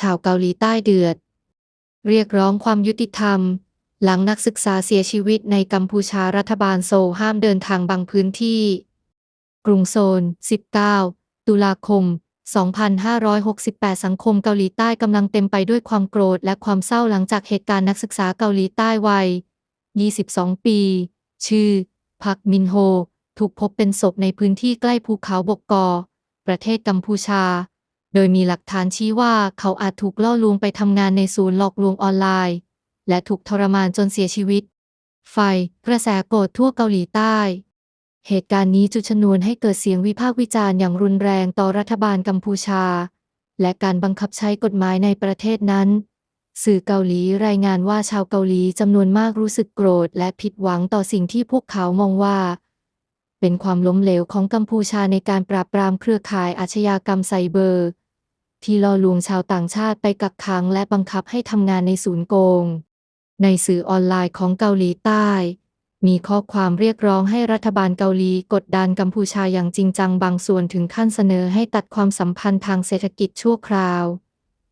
ชาวเกาหลีใต้เดือด เรียกร้องความยุติธรรม หลังนักศึกษาเสียชีวิตในกัมพูชารัฐบาลโซลห้ามเดินทางบางพื้นที่ กรุงโซล 19 ตุลาคม 2568 สังคมเกาหลีใต้กำลังเต็มไปด้วยความโกรธและความเศร้าหลังจากเหตุการณ์นักศึกษาเกาหลีใต้วัย 22 ปี ชื่อ พักมินโฮ ถูกพบเป็นศพในพื้นที่ใกล้ภูเขาบกกอ ประเทศกัมพูชา โดยมีหลักฐานชี้ว่าเขาอาจถูกล่อลวงไปทำงานในศูนย์หลอกลวงออนไลน์ และถูกทรมานจนเสียชีวิต ไฟ กระแสโกรธทั่วเกาหลีใต้ เหตุการณ์นี้จุดชนวนให้เกิดเสียงวิพากษ์วิจารณ์อย่างรุนแรงต่อรัฐบาลกัมพูชา และการบังคับใช้กฎหมายในประเทศนั้น สื่อเกาหลีรายงานว่าชาวเกาหลีจำนวนมากรู้สึกโกรธ และผิดหวังต่อสิ่งที่พวกเขามองว่าเป็นความล้มเหลวของกัมพูชาในการปราบปรามเครือข่ายอาชญากรรมไซเบอร์ ที่ล่อลวงชาวต่างชาติไปกักขังและบังคับให้ทำงานในศูนย์โกง ในสื่อออนไลน์ของเกาหลีใต้ มีข้อความเรียกร้องให้รัฐบาลเกาหลีกดดันกัมพูชาอย่างจริงจังบางส่วนถึงขั้นเสนอให้ตัดความสัมพันธ์ทางเศรษฐกิจชั่วคราว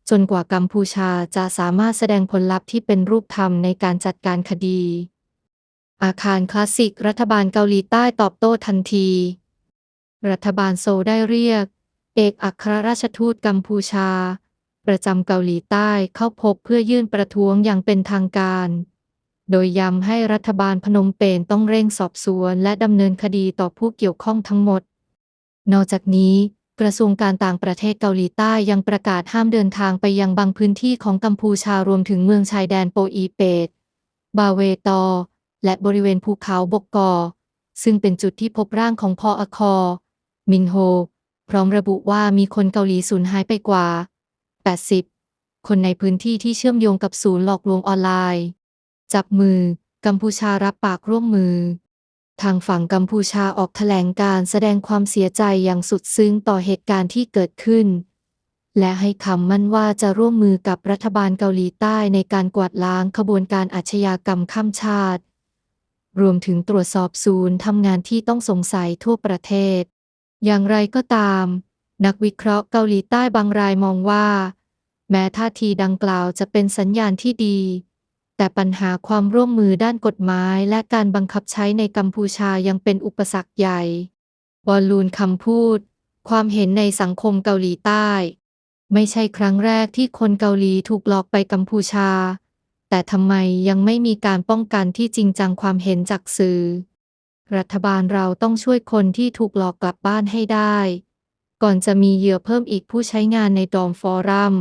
จนกว่ากัมพูชาจะสามารถแสดงผลลัพธ์ที่เป็นรูปธรรมในการจัดการคดีอาคารคลาสสิก รัฐบาลเกาหลีใต้ตอบโต้ทันที รัฐบาลโซลได้เรียก เอกอัครราชทูตกัมพูชา ประจำเกาหลีใต้เข้าพบเพื่อยื่นประท้วงอย่างเป็นทางการ โดยย้ำให้รัฐบาลพนมเปญต้องเร่งสอบสวนและดำเนินคดีต่อผู้เกี่ยวข้องทั้งหมด นอกจากนี้กระทรวงการต่างประเทศเกาหลีใต้ยังประกาศห้ามเดินทางไปยังบางพื้นที่ของกัมพูชารวมถึงเมืองชายแดนโปอีเปต บาเวตอ และบริเวณภูเขาบกกอ ซึ่งเป็นจุดที่พบร่างของพออคอ มินโฮ พร้อมระบุว่ามีคนเกาหลีสูญหายไปกว่า 80 คนในพื้นที่ที่เชื่อมโยงกับศูนย์หลอกลวงออนไลน์ จับมือ กัมพูชารับปากร่วมมือ ทางฝั่งกัมพูชาออกแถลงการแสดงความเสียใจอย่างสุดซึ้งต่อเหตุการณ์ที่เกิดขึ้น และให้คำมั่นว่าจะร่วมมือกับรัฐบาลเกาหลีใต้ในการกวาดล้างขบวนการอาชญากรรมข้ามชาติ รวมถึงตรวจสอบศูนย์ทำงานที่ต้องสงสัยทั่วประเทศ อย่างไรก็ตาม นักวิเคราะห์เกาหลีใต้บางรายมองว่า แม้ท่าทีดังกล่าวจะเป็นสัญญาณที่ดี แต่ปัญหาความร่วมมือด้านกฎหมายและการบังคับใช้ในกัมพูชายังเป็นอุปสรรคใหญ่ บอลลูนคำพูด ความเห็นในสังคมเกาหลีใต้ ไม่ใช่ครั้งแรกที่คนเกาหลีถูกหลอกไปกัมพูชา แต่ทำไมยังไม่มีการป้องกันที่จริงจังความเห็นจากสื่อ รัฐบาลเราต้องช่วยคนที่ถูกหลอกกลับบ้านให้ได้ ก่อนจะมีเหยื่อเพิ่มอีกผู้ใช้งานในดอมฟอรัม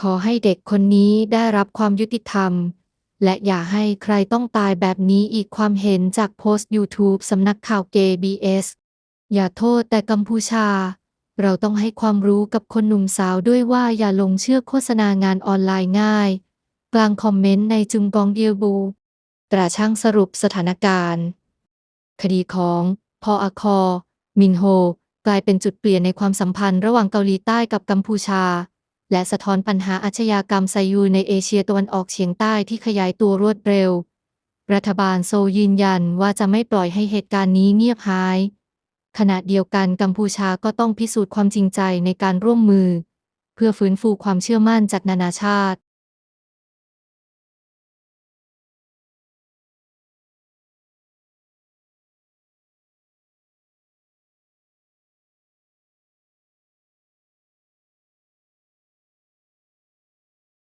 ขอให้เด็กคนนี้ได้รับความยุติธรรม และอย่าให้ใครต้องตายแบบนี้อีกความเห็นจากโพสต์ YouTube สำนักข่าว KBS อย่าโทษแต่กัมพูชา เราต้องให้ความรู้กับคนหนุ่มสาวด้วยว่าอย่าลงเชื่อโฆษณางานออนไลน์ง่าย กลางคอมเมนต์ในจุงกองเดียบูตราช่างสรุปสถานการณ์ คดีของพออคอ มินโฮ กลายเป็นจุดเปลี่ยนในความสัมพันธ์ระหว่างเกาหลีใต้กับกัมพูชา และสะท้อนปัญหาอาชญากรรมไซยูในเอเชียตะวันออกเฉียงใต้ที่ขยายตัวรวดเร็ว รัฐบาลโซลยืนยันว่าจะไม่ปล่อยให้เหตุการณ์นี้เงียบหาย ขณะเดียวกันกัมพูชาก็ต้องพิสูจน์ความจริงใจในการร่วมมือ เพื่อฟื้นฟูความเชื่อมั่นจากนานาชาติ